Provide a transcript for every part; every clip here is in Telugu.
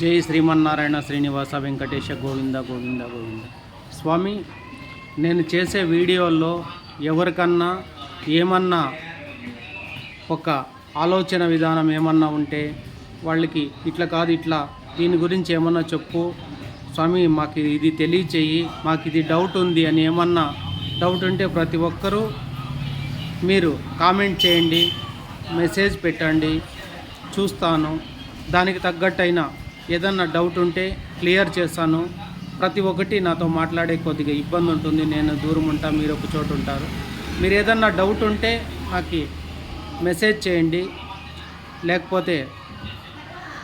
జై శ్రీమన్నారాయణ శ్రీనివాస వెంకటేశ గోవింద గోవింద గోవింద. స్వామి నేను చేసే వీడియోల్లో ఎవరికన్నా ఏమన్నా ఒక ఆలోచన విధానం ఏమన్నా ఉంటే వాళ్ళకి ఇట్లా కాదు ఇట్లా దీని గురించి ఏమన్నా చెప్పు. స్వామి మాకు ఇది తెలియచేయి మాకు ఇది డౌట్ ఉంది అని ఏమన్నా డౌట్ ఉంటే ప్రతి ఒక్కరూ మీరు కామెంట్ చేయండి మెసేజ్ పెట్టండి. చూస్తాను. దానికి తగ్గట్టయినా ఏదన్నా డౌట్ ఉంటే క్లియర్ చేస్తాను. ప్రతి ఒక్కటి నాతో మాట్లాడే కొద్దిగా ఇబ్బంది ఉంటుంది. నేను దూరం ఉంటా మీరు ఒక చోటు ఉంటారు. మీరు ఏదన్నా డౌట్ ఉంటే నాకు మెసేజ్ చేయండి. లేకపోతే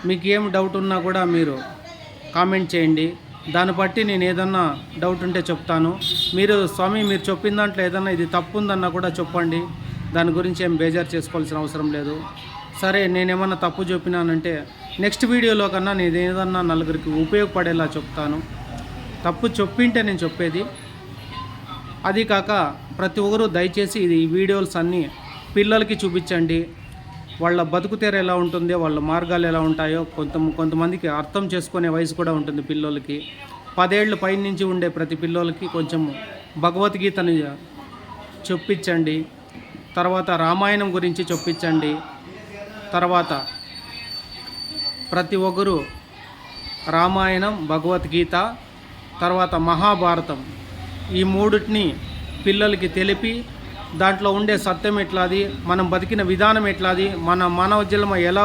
మీకు ఏం డౌట్ ఉన్నా కూడా మీరు కామెంట్ చేయండి. దాన్ని బట్టి నేను ఏదన్నా డౌట్ ఉంటే చెప్తాను. మీరు స్వామి మీరు చెప్పిన దాంట్లో ఏదన్నా ఇది తప్పు ఉందన్నా కూడా చెప్పండి. దాని గురించి ఏం బేజారు చేసుకోవాల్సిన అవసరం లేదు. సరే నేనేమన్నా తప్పు చెప్పినానంటే నెక్స్ట్ వీడియోలో కన్నా నేను ఏదన్నా నలుగురికి ఉపయోగపడేలా చెప్తాను. తప్పు చెప్పింటే నేను చెప్పేది. అది కాక ప్రతి ఒక్కరూ దయచేసి ఇది ఈ వీడియోస్ అన్నీ పిల్లలకి చూపించండి. వాళ్ళ బతుకుతేర ఎలా ఉంటుందో వాళ్ళ మార్గాలు ఎలా ఉంటాయో కొంత కొంతమందికి అర్థం చేసుకునే వయసు కూడా ఉంటుంది పిల్లలకి పదేళ్ళు పైన నుంచి ఉండే ప్రతి పిల్లలకి కొంచెం భగవద్గీతని చెప్పించండి. తర్వాత రామాయణం గురించి చెప్పించండి. తర్వాత ప్రతి ఒక్కరు రామాయణం భగవద్గీత తర్వాత మహాభారతం ఈ మూడిటిని పిల్లలకి తెలిపి దాంట్లో ఉండే సత్యం ఎట్లాది మనం బతికిన విధానం ఎట్లాది మన మానవ జన్మ ఎలా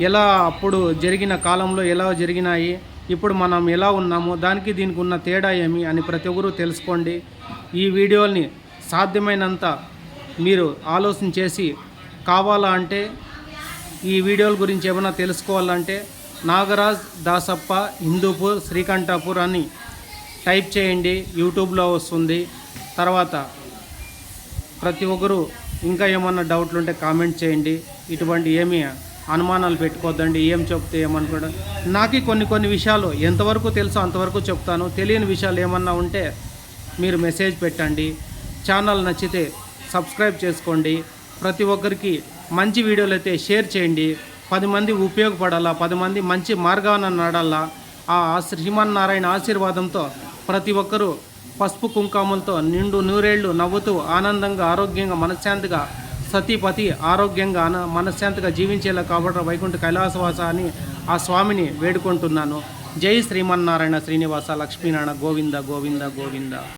ఎలా అప్పుడు జరిగిన కాలంలో ఎలా జరిగినాయి ఇప్పుడు మనం ఎలా ఉన్నాము దానికి దీనికి ఉన్న తేడా ఏమి అని ప్రతి ఒక్కరూ తెలుసుకోండి. ఈ వీడియోల్ని సాధ్యమైనంత మీరు ఆలోచన చేసి కావాలా అంటే ఈ వీడియోల గురించి ఏమైనా తెలుసుకోవాలంటే నాగరాజ్ దాసప్ప హిందూపూర్ శ్రీకంఠాపూర్ అని టైప్ చేయండి. యూట్యూబ్లో వస్తుంది. తర్వాత ప్రతి ఒక్కరు ఇంకా ఏమన్నా డౌట్లు ఉంటే కామెంట్ చేయండి. ఇటువంటి ఏమీ అనుమానాలు పెట్టుకోవద్దండి. ఏం చెప్తే ఏమనుకోవడం. నాకు కొన్ని కొన్ని విషయాలు ఎంతవరకు తెలుసో అంతవరకు చెప్తాను. తెలియని విషయాలు ఏమన్నా ఉంటే మీరు మెసేజ్ పెట్టండి. ఛానల్ నచ్చితే సబ్స్క్రైబ్ చేసుకోండి. ప్రతి ఒక్కరికి మంచి వీడియోలు అయితే షేర్ చేయండి. పది మంది ఉపయోగపడాలా? పది మంది మంచి మార్గాన నడాలా? ఆ శ్రీమన్నారాయణ ఆశీర్వాదంతో ప్రతి ఒక్కరూ పసుపు కుంకాములతో నిండు నూరేళ్ళు నవ్వుతూ ఆనందంగా ఆరోగ్యంగా మనశ్శాంతిగా సతీపతి ఆరోగ్యంగా మనశ్శాంతిగా జీవించేలా కాబట్టి వైకుంఠ కైలాసవాస అని ఆ స్వామిని వేడుకుంటున్నాను. జై శ్రీమన్నారాయణ శ్రీనివాస లక్ష్మీనారాయణ గోవింద గోవింద గోవింద.